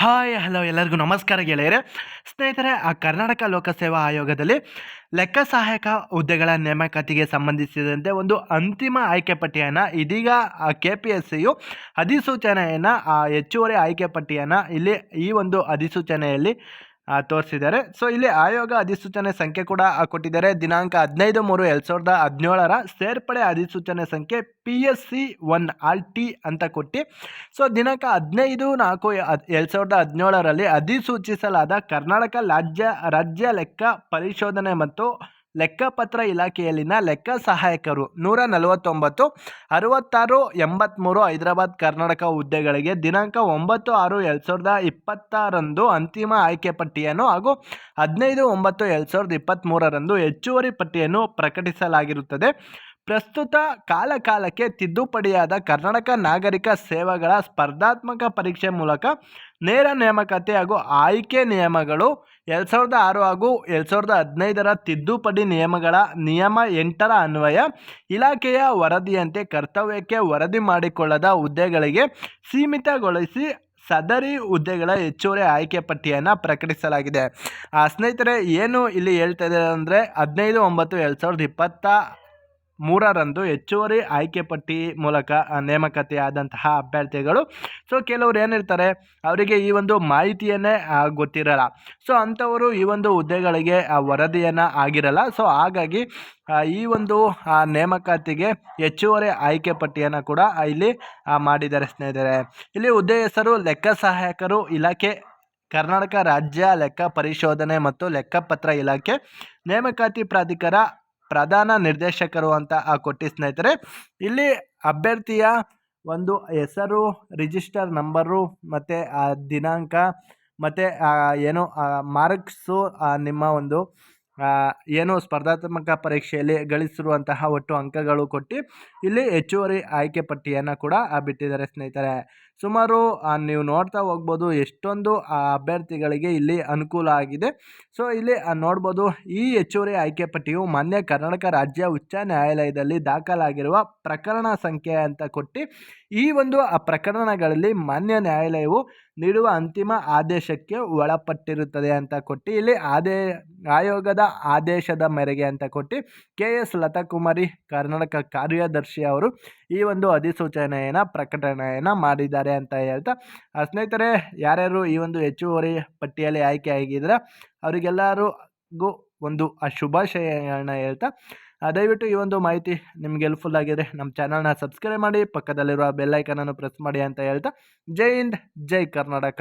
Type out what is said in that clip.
Hi hello ಎಲ್ಲರಿಗೂ ನಮಸ್ಕಾರ ಗೆಳೆಯರೆ. ಸ್ನೇಹಿತರೆ, ಆ ಕರ್ನಾಟಕ ಲೋಕಸೇವಾ ಆಯೋಗದಲ್ಲಿ ಲೆಕ್ಕ ಸಹಾಯಕ ಹುದ್ದೆಗಳ ನೇಮಕಾತಿಗೆ ಸಂಬಂಧಿಸಿದಂತೆ ಒಂದು ಅಂತಿಮ ಆಯ್ಕೆ ಪಟ್ಟಿಯನ್ನು ಇದೀಗ ಕೆ ಪಿ ಎಸ್ ಸಿಯು ಅಧಿಸೂಚನೆಯನ್ನು, ಆ ಹೆಚ್ಚುವರಿ ಆಯ್ಕೆ ಪಟ್ಟಿಯನ್ನು ಇಲ್ಲಿ ಈ ಒಂದು ಅಧಿಸೂಚನೆಯಲ್ಲಿ ತೋರಿಸಿದ್ದಾರೆ. ಸೊ ಇಲ್ಲಿ ಆಯೋಗ ಅಧಿಸೂಚನೆ ಸಂಖ್ಯೆ ಕೂಡ ಕೊಟ್ಟಿದ್ದಾರೆ. ದಿನಾಂಕ ಹದಿನೈದು ಮೂರು ಎರಡು ಸಾವಿರದ ಹದಿನೇಳರ ಸೇರ್ಪಡೆ ಅಧಿಸೂಚನೆ ಸಂಖ್ಯೆ P S C one R T ಅಂತ ಕೊಟ್ಟು ಸೊ ದಿನಾಂಕ ಹದಿನೈದು ನಾಲ್ಕು ಎರಡು ಸಾವಿರದ ಹದಿನೇಳರಲ್ಲಿ ಅಧಿಸೂಚಿಸಲಾದ ಕರ್ನಾಟಕ ರಾಜ್ಯ ರಾಜ್ಯ ಲೆಕ್ಕ ಪರಿಶೋಧನೆ ಮತ್ತು ಲೆಕ್ಕಪತ್ರ ಇಲಾಖೆಯಲ್ಲಿನ ಲೆಕ್ಕ ಸಹಾಯಕರು. ನೂರ ನಲವತ್ತೊಂಬತ್ತು, ಅರವತ್ತಾರು ಎಂಬತ್ತ್ಮೂರು ಹೈದರಾಬಾದ್, ಕರ್ನಾಟಕ ಹುದ್ದೆಗಳಿಗೆ ದಿನಾಂಕ ಒಂಬತ್ತು ಆರು ಎರಡು ಸಾವಿರದ ಇಪ್ಪತ್ತಾರಂದು ಅಂತಿಮ ಆಯ್ಕೆ ಪಟ್ಟಿಯನ್ನು ಹಾಗೂ ಹದಿನೈದು ಒಂಬತ್ತು ಎರಡು ಸಾವಿರದ ಇಪ್ಪತ್ತ್ಮೂರರಂದು ಹೆಚ್ಚುವರಿ ಪಟ್ಟಿಯನ್ನು ಪ್ರಕಟಿಸಲಾಗಿರುತ್ತದೆ. ಪ್ರಸ್ತುತ ಕಾಲಕಾಲಕ್ಕೆ ತಿದ್ದುಪಡಿಯಾದ ಕರ್ನಾಟಕ ನಾಗರಿಕ ಸೇವೆಗಳ ಸ್ಪರ್ಧಾತ್ಮಕ ಪರೀಕ್ಷೆ ಮೂಲಕ ನೇರ ನೇಮಕಾತಿ ಹಾಗೂ ಆಯ್ಕೆ ನಿಯಮಗಳು ಎರಡು ಸಾವಿರದ ಆರು ಹಾಗೂ ಎರಡು ಸಾವಿರದ ಹದಿನೈದರ ತಿದ್ದುಪಡಿ ನಿಯಮಗಳ ನಿಯಮ ಎಂಟರ ಅನ್ವಯ ಇಲಾಖೆಯ ವರದಿಯಂತೆ ಕರ್ತವ್ಯಕ್ಕೆ ವರದಿ ಮಾಡಿಕೊಳ್ಳದ ಹುದ್ದೆಗಳಿಗೆ ಸೀಮಿತಗೊಳಿಸಿ ಸದರಿ ಹುದ್ದೆಗಳ ಹೆಚ್ಚುವರಿ ಆಯ್ಕೆ ಪಟ್ಟಿಯನ್ನು ಪ್ರಕಟಿಸಲಾಗಿದೆ. ಆ ಸ್ನೇಹಿತರೆ, ಏನು ಇಲ್ಲಿ ಹೇಳ್ತಾ ಇದೆ ಅಂದರೆ ಹದಿನೈದು ಒಂಬತ್ತು ಎರಡು ಸಾವಿರದ ಇಪ್ಪತ್ತ ಮೂರರಂದು ಹೆಚ್ಚುವರಿ ಆಯ್ಕೆ ಪಟ್ಟಿ ಮೂಲಕ ನೇಮಕಾತಿ ಆದಂತಹ ಅಭ್ಯರ್ಥಿಗಳು. ಸೊ ಕೆಲವರು ಏನಿರ್ತಾರೆ, ಅವರಿಗೆ ಈ ಒಂದು ಮಾಹಿತಿಯನ್ನೇ ಗೊತ್ತಿರಲ್ಲ. ಸೊ ಅಂಥವರು ಈ ಒಂದು ಹುದ್ದೆಗಳಿಗೆ ವರದಿಯನ್ನು ಆಗಿರಲ್ಲ. ಸೊ ಹಾಗಾಗಿ ಈ ಒಂದು ನೇಮಕಾತಿಗೆ ಹೆಚ್ಚುವರಿ ಆಯ್ಕೆ ಪಟ್ಟಿಯನ್ನು ಕೂಡ ಇಲ್ಲಿ ಮಾಡಿದ್ದಾರೆ ಸ್ನೇಹಿತರೆ. ಇಲ್ಲಿ ಹುದ್ದೆ ಹೆಸರು ಲೆಕ್ಕ ಸಹಾಯಕರು ಇಲಾಖೆ, ಕರ್ನಾಟಕ ರಾಜ್ಯ ಲೆಕ್ಕ ಪರಿಶೋಧನೆ ಮತ್ತು ಲೆಕ್ಕಪತ್ರ ಇಲಾಖೆ, ನೇಮಕಾತಿ ಪ್ರಾಧಿಕಾರ ಪ್ರಧಾನ ನಿರ್ದೇಶಕರು ಅಂತ ಆ ಕೊಟ್ಟಿ ಸ್ನೇಹಿತರೆ, ಇಲ್ಲಿ ಅಭ್ಯರ್ಥಿಯ ಒಂದು ಹೆಸರು ರಿಜಿಸ್ಟರ್ ನಂಬರು ಮತ್ತು ಆ ದಿನಾಂಕ, ಮತ್ತು ಏನು ಮಾರ್ಕ್ಸು ನಿಮ್ಮ ಒಂದು ಏನು ಸ್ಪರ್ಧಾತ್ಮಕ ಪರೀಕ್ಷೆಯಲ್ಲಿ ಗಳಿಸಿರುವಂತಹ ಒಟ್ಟು ಅಂಕಗಳು ಕೊಟ್ಟು ಇಲ್ಲಿ ಹೆಚ್ಚುವರಿ ಆಯ್ಕೆ ಪಟ್ಟಿಯನ್ನು ಕೂಡ ಬಿಟ್ಟಿದ್ದಾರೆ ಸ್ನೇಹಿತರೆ. ಸುಮಾರು ನೀವು ನೋಡ್ತಾ ಹೋಗ್ಬೋದು ಎಷ್ಟೊಂದು ಅಭ್ಯರ್ಥಿಗಳಿಗೆ ಇಲ್ಲಿ ಅನುಕೂಲ ಆಗಿದೆ. ಸೊ, ಇಲ್ಲಿ ನೋಡ್ಬೋದು ಈ ಹೆಚ್ಚುವರಿ ಆಯ್ಕೆ ಪಟ್ಟಿಯು ಮಾನ್ಯ ಕರ್ನಾಟಕ ರಾಜ್ಯ ಉಚ್ಚ ನ್ಯಾಯಾಲಯದಲ್ಲಿ ದಾಖಲಾಗಿರುವ ಪ್ರಕರಣ ಸಂಖ್ಯೆ ಅಂತ ಕೊಟ್ಟು ಈ ಒಂದು ಪ್ರಕರಣಗಳಲ್ಲಿ ಮಾನ್ಯ ನ್ಯಾಯಾಲಯವು ನೀಡುವ ಅಂತಿಮ ಆದೇಶಕ್ಕೆ ಒಳಪಟ್ಟಿರುತ್ತದೆ ಅಂತ ಕೊಟ್ಟು, ಇಲ್ಲಿ ಆದೇ, ಆಯೋಗದ ಆದೇಶದ ಮೇರೆಗೆ ಅಂತ ಕೊಟ್ಟು ಕೆ ಎಸ್ ಲತಾಕುಮಾರಿ ಕರ್ನಾಟಕ ಕಾರ್ಯದರ್ಶಿ ಅವರು ಈ ಒಂದು ಅಧಿಸೂಚನೆಯನ್ನು, ಪ್ರಕಟಣೆಯನ್ನು ಮಾಡಿದ್ದಾರೆ ಅಂತ ಹೇಳ್ತಾ ಸ್ನೇಹಿತರೆ, ಯಾರ್ಯಾರು ಈ ಒಂದು ಹೆಚ್ಚುವರಿ ಪಟ್ಟಿಯಲ್ಲಿ ಆಯ್ಕೆ ಆಗಿದ್ರೆ ಅವರಿಗೆಲ್ಲರಿಗೂ ಒಂದು ಆ ಶುಭಾಶಯಗಳನ್ನ ಹೇಳ್ತಾ ದಯವಿಟ್ಟು ಈ ಒಂದು ಮಾಹಿತಿ ನಿಮ್ಗೆ ಹೆಲ್ಪ್ಫುಲ್ ಆಗಿದೆ. ನಮ್ಮ ಚಾನಲ್ನ ಸಬ್ಸ್ಕ್ರೈಬ್ ಮಾಡಿ, ಪಕ್ಕದಲ್ಲಿರುವ ಬೆಲ್ಲೈಕನನ್ನು ಪ್ರೆಸ್ ಮಾಡಿ ಅಂತ ಹೇಳ್ತಾ, ಜೈ ಹಿಂದ್, ಜೈ ಕರ್ನಾಟಕ.